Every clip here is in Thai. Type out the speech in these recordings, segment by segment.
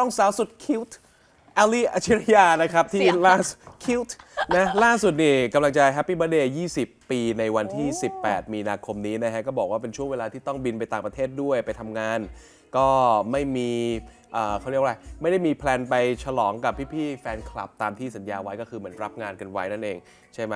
ต้องสาวสุดคิวต์แอลลี่อัจฉริยานะครับ ที่เสียงล่าสุดคิวต์นะล่าสุดนี่กำลังจะแฮปปี้เบ t ร์ a เดย์20 ปีในวันที่ 18 มีนาคมนี้นะฮะ ก็บอกว่าเป็นช่วงเวลาที่ต้องบินไปต่างประเทศด้วยไปทำงาน ก็ไม่มีเอ่อเขาเรียกว่าอะไร ไม่ได้มีแพลนไปฉลองกับพี่ ๆ แฟนคลับตามที่สัญญาไว้ก็คือเหมือนรับงานกันไว้นั่นเอง ใช่ไหม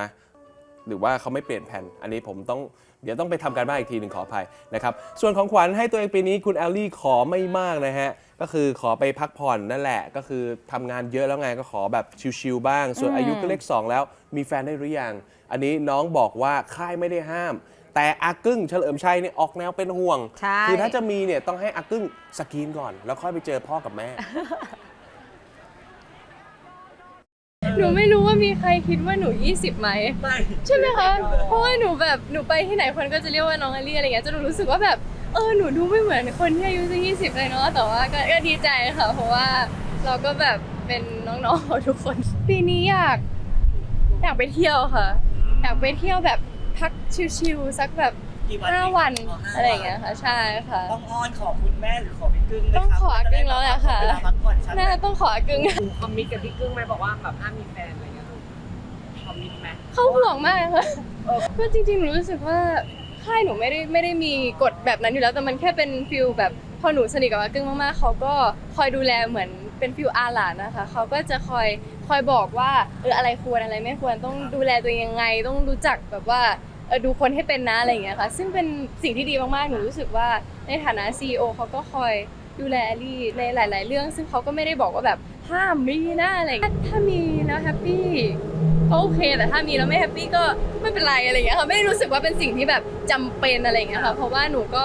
หรือว่าเขาไม่เปลี่ยนแผน อันนี้ผมต้องเดี๋ยวต้องไปทำการบ้านอีกทีหนึ่งขออภัยนะครับ ส่วนของขวัญให้ตัวเองปีนี้คุณแอลลี่ขอไม่มากนะฮะ ก็คือขอไปพักผ่อนนั่นแหละ ก็คือทำงานเยอะแล้วไงก็ขอแบบชิลๆบ้าง ส่วนอายุก็เลข2แล้ว มีแฟนได้หรือยัง อันนี้น้องบอกว่าค่ายไม่ได้ห้าม แต่อากึ้งเฉลิมชัยเนี่ยออกแนวเป็นห่วง ใช่ คือถ้าจะมีเนี่ยต้องให้อากึ้งสกรีนก่อน แล้วค่อยไปเจอพ่อกับแม่ หนูไม่รู้ว่ามีใครคิดว่าหนู 20ไหมไม่ใช่ไหมคะ เพราะว่าหนูแบบหนูไปที่ไหนคนก็จะเรียกว่าน้องอลี่อะไรเงี้ยจนหนูรู้สึกว่าแบบ เออหนูดูไม่เหมือนคนที่อายุจะ20เลยเนาะแต่ว่าก็ก็ดีใจค่ะ เพราะว่าเราก็แบบเป็นน้องๆทุกคน ปีนี้อยาก อยากไปเที่ยวค่ะ อยากไปเที่ยวแบบพักชิลๆสักแบบกี่วันห้าวันอ๋อห้าอะไรอย่างเงี้ยค่ะ ใช่ค่ะ ต้องอ้อนขอคุณแม่หรือขอพี่กึ้งไหมต้องครับขอกึ้งแล้วแหละค่ะ เวลาพักผ่อนชัดน่าจะต้องขออกึ่ง คอมมิตกับพี่กึ้งไหมบอกว่าแบบห้ามมีแฟนอะไรเงี้ยลูกคอมมิตไหม เขาห่วงมากค่ะก็จริงๆหนูรู้สึกว่า ค่ายหนูไม่ได้ไม่ได้มีกฎแบบนั้นอยู่แล้วแต่มันแค่เป็นฟิลแบบพอหนูสนิทกับอากึ้งมากๆเขาก็คอยดูแลเหมือนเป็นฟิลอาหลานนะคะเขาก็จะคอยคอยบอกว่าเอออะไรควรอะไรไม่ควรต้องดูแลตัวเองยังไง ต้องรู้จักแบบว่าเออดูคนให้เป็นนะอะไรอย่างเงี้ยค่ะซึ่งเป็นสิ่งที่ดีมากๆหนูรู้สึกว่าในฐานะ CEO เขาก็คอยดูแลแอลลี่ในหลาย ๆ เรื่อง ซึ่งเขาก็ไม่ได้บอกว่าแบบห้ามมีนะอะไรอย่างเงี้ยถ้ามีแล้วแฮปปี้ก็โอเคแต่ถ้ามีแล้วไม่แฮปปี้ก็ไม่เป็นไรอะไรอย่างเงี้ยค่ะไม่ได้รู้สึกว่าเป็นสิ่งที่แบบจำเป็นอะไรอย่างเงี้ยค่ะเพราะว่าหนูก็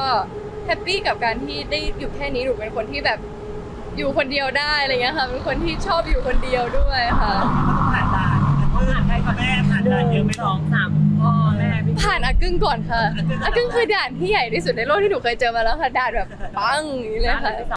แฮปปี้กับการที่ได้อยู่แค่นี้หนูเป็นคนที่แบบอยู่คนเดียวได้อะไรอย่างเงี้ยค่ะเป็นคนที่ชอบอยู่คนเดียวด้วยค่ะ ผ่านด่านผ่านได้ก่อนแม่ผ่านหด่านเยนึ่อะงไหมสน้อองงสามพ่อแม่พี่ ผ่านอากึ้งก่อนค่ะอากึ้งอากึ้งคือด่านที่ใหญ่ที่สุดในโลกที่หนูเคยเจอมาแล้วค่ะด่านแบบปังอย่างนี้เลยค่ะ